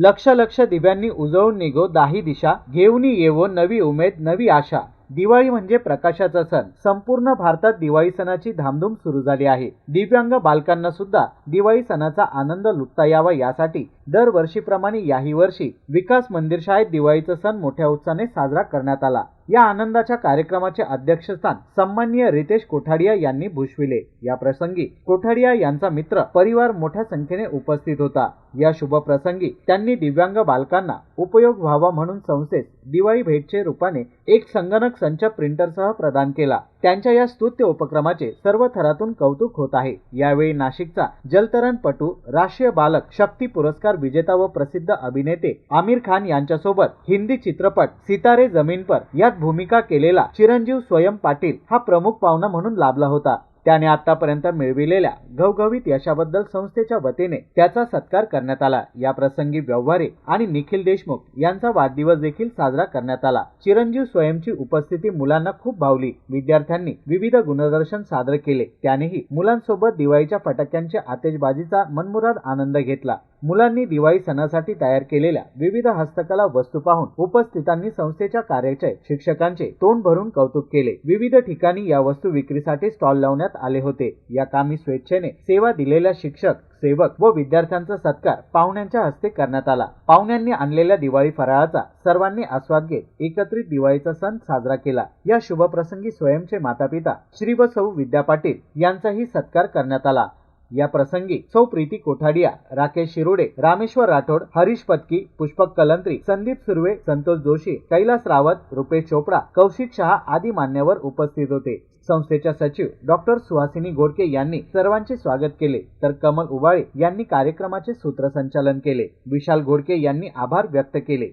लक्ष लक्ष दिव्यांनी उजळून निघो दाही दिशा घेऊन येवो नवी उमेद नवी आशा. दिवाळी म्हणजे प्रकाशाचा सण. संपूर्ण भारतात दिवाळी सणाची धामधूम सुरू झाली आहे. दिव्यांग बालकांना सुद्धा दिवाळी सणाचा आनंद लुटता यावा यासाठी दरवर्षीप्रमाणे याही वर्षी विकास मंदिर शाळेत दिवाळीचा सण मोठ्या उत्साहाने साजरा करण्यात आला. या आनंदाच्या कार्यक्रमाचे अध्यक्षस्थान सन्माननीय रितेश कोठाडिया यांनी भूषविले. या प्रसंगी कोठाडिया यांचा मित्र परिवार मोठ्या संख्येने उपस्थित होता. या शुभ प्रसंगी त्यांनी दिव्यांग बालकांना उपयोग व्हावा म्हणून संस्थेस दिवाळी भेटचे रूपाने एक संगणक संच प्रिंटरसह प्रदान केला. त्यांच्या या स्तुत्य उपक्रमाचे सर्व थरातून कौतुक होत आहे. यावेळी नाशिकचा जलतरणपटू राष्ट्रीय बालक शक्ती पुरस्कार विजेता व प्रसिद्ध अभिनेते आमिर खान यांच्यासोबत हिंदी चित्रपट सितारे जमीन पर यात भूमिका केलेला चिरंजीव स्वयं पाटील हा प्रमुख पाहुणा म्हणून लाभला होता. त्याने आतापर्यंत मिळविलेल्या घवघवीत यशाबद्दल संस्थेच्या वतीने त्याचा सत्कार करण्यात आला. या प्रसंगी व्यवहारे आणि निखिल देशमुख यांचा वाढदिवस देखील साजरा करण्यात आला. चिरंजीव स्वयंची उपस्थिती मुलांना खूप भावली. विद्यार्थ्यांनी विविध गुणदर्शन सादर केले. त्यानेही मुलांसोबत दिवाळीच्या फटाक्यांच्या आतेशबाजीचा मनमुराद आनंद घेतला. मुलांनी दिवाळी सणासाठी तयार केलेल्या विविध हस्तकला वस्तू पाहून उपस्थितांनी संस्थेच्या कार्याचे शिक्षकांचे तोंड भरून कौतुक केले. विविध ठिकाणी या वस्तू विक्रीसाठी स्टॉल लावण्यात आले होते. या कामी स्वेच्छेने सेवा दिलेल्या शिक्षक सेवक व विद्यार्थ्यांचा सत्कार पाहुण्यांच्या हस्ते करण्यात आला. पाहुण्यांनी आणलेल्या दिवाळी फराळाचा सर्वांनी आस्वाद घेत एकत्रित दिवाळीचा सण साजरा केला. या शुभप्रसंगी स्वयंचे मातापिता श्री व सौ विद्या पाटील यांचाही सत्कार करण्यात आला. या प्रसंगी सौ प्रीती कोठाडिया राकेश शिरोडे रामेश्वर राठोड हरीश पत्की पुष्पक कलंत्री संदीप सुर्वे संतोष जोशी कैलास रावत रुपेश चोपडा कौशिक शहा आदी मान्यवर उपस्थित होते. संस्थेच्या सचिव डॉक्टर सुहासिनी गोडके यांनी सर्वांचे स्वागत केले. तर कमल उबाळे यांनी कार्यक्रमाचे सूत्रसंचालन केले. विशाल घोडके यांनी आभार व्यक्त केले.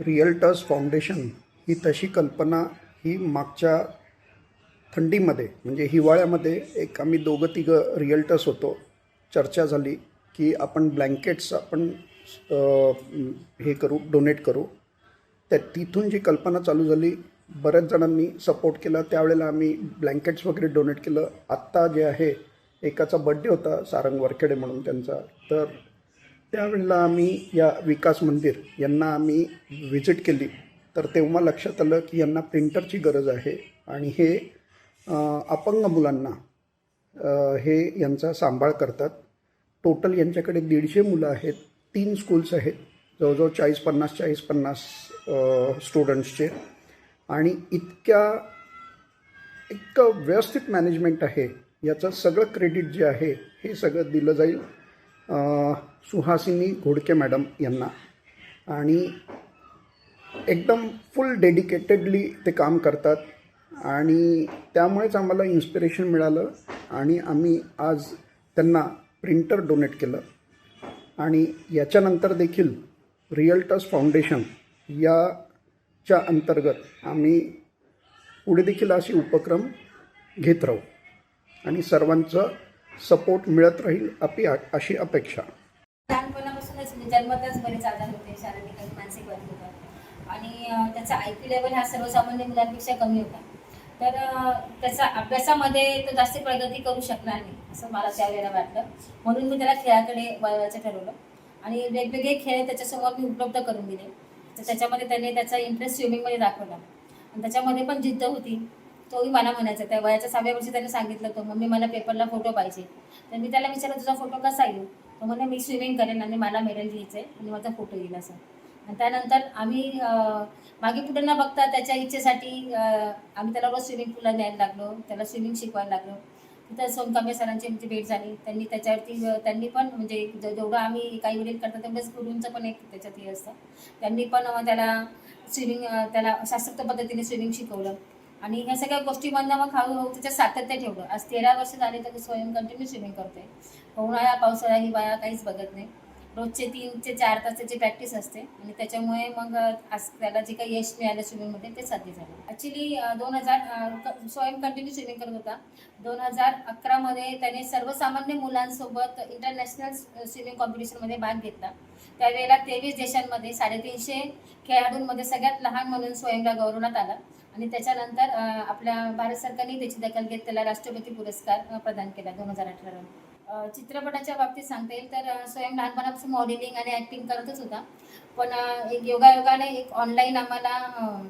रिअल्टर्स फाउंडेशन ही तशी कल्पना ही मागच्या थंडीमध्ये म्हणजे हिवाळ्यामध्ये एक आम्ही दोघं तिघं रिअल्टर्स होतो. चर्चा झाली की आपण ब्लँकेट्स आपण हे करू डोनेट करू. त्या तिथून जी कल्पना चालू झाली बऱ्याच जणांनी सपोर्ट केला. त्यावेळेला आम्ही ब्लँकेट्स वगैरे डोनेट केलं. आत्ता जे आहे एकाचा बड्डे होता सारंग वरखेडे म्हणून त्यांचा. तर त्यावेळेला आम्ही या विकास मंदिर यांना आम्ही व्हिजिट केली. तर तेव्हा लक्षात आलं की यांना प्रिंटरची गरज आहे. आणि हे अपंग मुलांना हे यांचा सांभाळ करतात. टोटल यांच्याकडे दीडशे मुलं आहेत तीन स्कूल्स आहेत जवळजवळ चाळीस पन्नास चाळीस पन्नास स्टुडंट्सचे आणि इतक्या इतकं व्यवस्थित मॅनेजमेंट आहे याचं सगळं क्रेडिट जे आहे हे सगळं दिलं जाईल. सुहासिनी घोडके मॅडम यांना. आणि एकदम फुल डेडिकेटेडली ते काम करतात. आणि त्यामुळेच आम्हाला इन्स्पिरेशन मिळालं आणि आम्ही आज त्यांना प्रिंटर डोनेट केलं. आणि याच्यानंतर देखील रिअल टच फाउंडेशन याच्या अंतर्गत आम्ही पुढे देखील असे उपक्रम घेत राहू. आणि सर्वांचा सपोर्ट मिळत राहील अपी अशी अपेक्षा. लहानपणापासूनच म्हणजे जन्मताच बरेच आजार होते शारीरिक आणि मानसिक होतात. आणि त्याचा आय क्यू लेवल हा सर्वसामान्य मुलांपेक्षा कमी होता. तर त्याचा अभ्यासामध्ये तो जास्त प्रगती करू शकणार नाही असं मला त्यावेळेला वाटलं. म्हणून मी त्याला खेळाकडे वळवायचं ठरवलं. आणि वेगवेगळे खेळ त्याच्यासमोर मी उपलब्ध करून दिले. तर त्याच्यामध्ये त्याने त्याचा इंटरेस्ट स्विमिंगमध्ये दाखवला. आणि त्याच्यामध्ये पण जिद्द होती. तोही मला म्हणायचा त्या वयाच्या सहाव्या वर्षी त्याने सांगितलं होतं मम्मी मला पेपरला फोटो पाहिजे. तर मी त्याला विचारलं तुझा फोटो कसा येईल? तो म्हणे मी स्विमिंग करेन आणि मला मेडल घ्यायचं आहे आणि माझा फोटो येईल असं. त्यानंतर आम्ही मागे पुढे न बघता त्याच्या इच्छेसाठी आम्ही त्याला रोज स्विमिंग पूलला न्यायला लागलो त्याला स्विमिंग शिकवायला लागलो. तिथं सोनकांबे सरांची आमची भेट झाली. त्यांनी त्याच्यावरती त्यांनी पण म्हणजे जेवढं आम्ही काही वडील करतात तेवढंच गुरूंचं पण एक त्याच्यात हे असतं. त्यांनी पण त्याला स्विमिंग त्याला शास्त्रोक्त पद्धतीने स्विमिंग शिकवलं. आणि ह्या सगळ्या गोष्टीमधनं मग हळूहळू त्याच्यात सातत्य ठेवलं. आज तेरा वर्ष झाले तर स्वयं कंटिन्यू स्विमिंग करतोय. उन्हाळा पावसाळा ही बाया काहीच बघत नाही. रोजचे तीन ते चार तासाची प्रॅक्टिस असते आणि त्याच्यामुळे मग आज त्याला जे काही यश मिळालं स्विमिंगमध्ये ते साध्य झालं. ॲक्च्युली दोन हजार स्वयं कंटिन्यू स्विमिंग करत होता. दोन हजार अकरामध्ये त्याने सर्वसामान्य मुलांसोबत इंटरनॅशनल स्विमिंग कॉम्पिटिशनमध्ये भाग घेतला. त्यावेळेला तेवीस देशांमध्ये साडेतीनशे खेळाडूंमध्ये सगळ्यात लहान म्हणून स्वयंला गौरवण्यात आला. आणि त्याच्यानंतर आपल्या भारत सरकारने त्याची दखल घेत त्याला राष्ट्रपती पुरस्कार प्रदान केला दोन हजार अठराला चित्रपटाच्या बाबतीत सांगता येईल तर स्वयं लहानपणापासून मॉडेलिंग आणि ॲक्टिंग करतच होता. पण एक योगायोगाने एक ऑनलाईन आम्हाला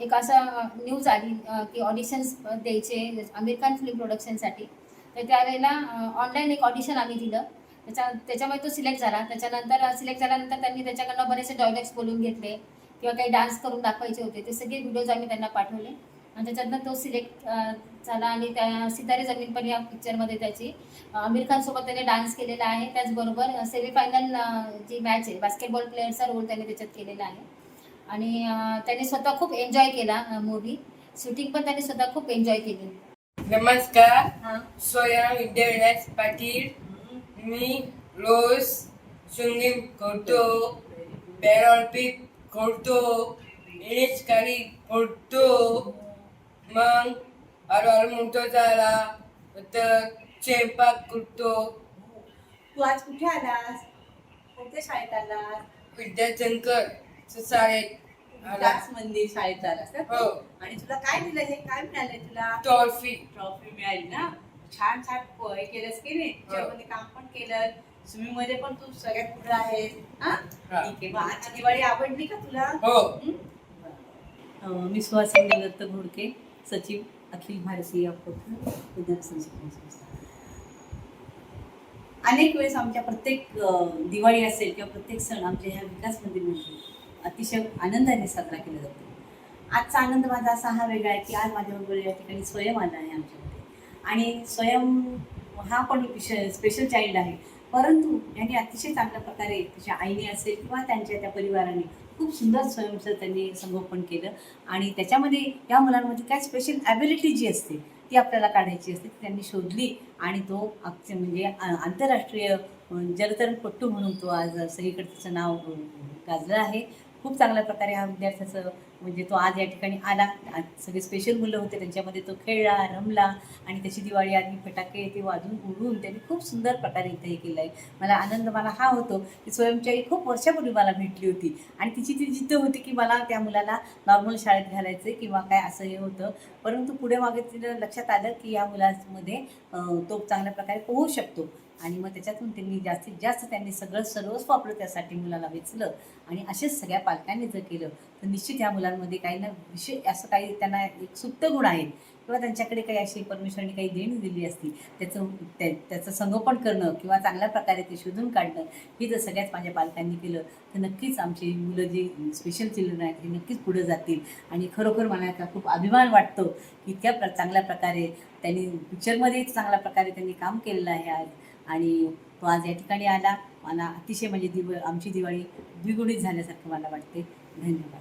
एक असा न्यूज आली की ऑडिशन्स द्यायचे आमिर खान फिल्म प्रोडक्शनसाठी तर त्यावेळेला ऑनलाईन एक ऑडिशन आम्ही दिलं. त्याच्या त्याच्यामुळे तो सिलेक्ट झाला. त्याच्यानंतर सिलेक्ट झाल्यानंतर त्यांनी त्याच्याकडनं बरेचसे डायलॉग्स बोलून घेतले किंवा काही डान्स करून दाखवायचे होते. ते सगळे व्हिडिओज आम्ही त्यांना पाठवले. आणि त्याच्यातनं तो सिलेक्ट झाला आणि त्या सितारे जमीन पण या पिक्चरमध्ये त्याची. आमिर खानसोबत त्याने डान्स केलेला आहे. त्याचबरोबर सेमीफायनल जी मॅच आहे बास्केटबॉल प्लेअरचा रोल त्याने त्याच्यात केलेला आहे. आणि त्याने स्वतः खूप एन्जॉय केला मूवी शूटिंग पण त्याने स्वतः खूप एन्जॉय केली. नमस्कार. स्वयं विद्याविलास पाटील. मी रोज सिंगिंग करतो पॅरॉलिम्पिक करतो एनेचकारी करतो मग हळूहळू मोठं झाला. तर स्वयंपाक करतो. तू आज कुठे आलास? कोणत्या शाळेत आलास? विद्याशंकर शाळेत आला. मंदिर शाळेत आलास ना तू? हो. आणि तुला काय दिलं? हे काय मिळालंय तुला? ट्रॉफी ट्रॉफी मिळाली ना? छान छान प- हे केलंस की नाही? हो. काम पण केलं. स्विमिंगमध्ये पण तू सगळ्यात पुढे आहेस. हा? हा. ठीक आहे. मग आजची दिवाळी आवडली का तुला? हो. अं, मी सुहासिनी दत्त घोडके. सचिव अखिल भारतीय अपोथ संशोधन संस्था। अनेक वेळेस आमच्या प्रत्येक दिवाळी असेल किंवा प्रत्येक सण आमच्या ह्या विकास मंदिरमध्ये अतिशय आनंदाने साजरा केला जातो. आजचा आनंद माझा असा हा वेगळा आहे की आज माझ्याबरोबर या ठिकाणी स्वयं आला आहे आमच्यामध्ये. आणि स्वयं हा पण विषय स्पेशल चाइल्ड आहे. परंतु यांनी अतिशय चांगल्या प्रकारे त्याच्या आईने असेल किंवा त्यांच्या त्या परिवाराने खूप सुंदर स्वयंचं त्यांनी संगोपन केलं. आणि त्याच्यामध्ये या मुलांमध्ये काय स्पेशल ॲबिलिटी जी असते ती आपल्याला काढायची असते ती त्यांनी शोधली. आणि तो अगदी म्हणजे आंतरराष्ट्रीय जलतरणपट्टू म्हणून तो आज सगळीकडे त्याचं नाव गाजलं आहे. खूप चांगल्या प्रकारे हा विद्यार्थ्याचं म्हणजे तो आज या ठिकाणी आला. आज सगळे स्पेशल मुलं होते. त्यांच्यामध्ये तो खेळला रमला आणि त्याची दिवाळी आधी फटाके ते वाजून उडून त्यांनी खूप सुंदर प्रकारे इथे हे केलं आहे मला आनंद मला हा होतो की स्वयंची खूप वर्षापूर्वी मला भेटली होती. आणि तिची ती जिद्द होती की मला त्या मुलाला नॉर्मल शाळेत घालायचं किंवा काय असं हे होतं. परंतु पुढे मागे तिला लक्षात आलं की या मुलामध्ये तो चांगल्या प्रकारे पोहू शकतो. आणि मग त्याच्यातून त्यांनी जास्तीत जास्त त्यांनी सगळं सर्वस्व आपलं त्यासाठी मुलाला वेचलं. आणि असेच सगळ्या पालकांनी जर केलं तर निश्चित ह्या मुलांमध्ये काही ना विषय असं काही त्यांना एक सुप्त गुण आहेत किंवा त्यांच्याकडे काही अशी परमेश्वराने काही देणी दिली असती त्याचं त्या त्याचं संगोपन करणं किंवा चांगल्या प्रकारे ते शोधून काढणं हे जर सगळ्याच माझ्या पालकांनी केलं तर नक्कीच आमची मुलं जी स्पेशल चिल्ड्रन आहेत हे नक्कीच पुढे जातील. आणि खरोखर मला याचा खूप अभिमान वाटतो की इतक्या प्र चांगल्या प्रकारे त्यांनी पिक्चरमध्ये चांगल्या प्रकारे त्यांनी काम केलेलं आहे आज. आणि तो आज या ठिकाणी आला. मला अतिशय म्हणजे दिव आमची दिवाळी द्विगुणित झाल्यासारखं मला वाटते धन्यवाद.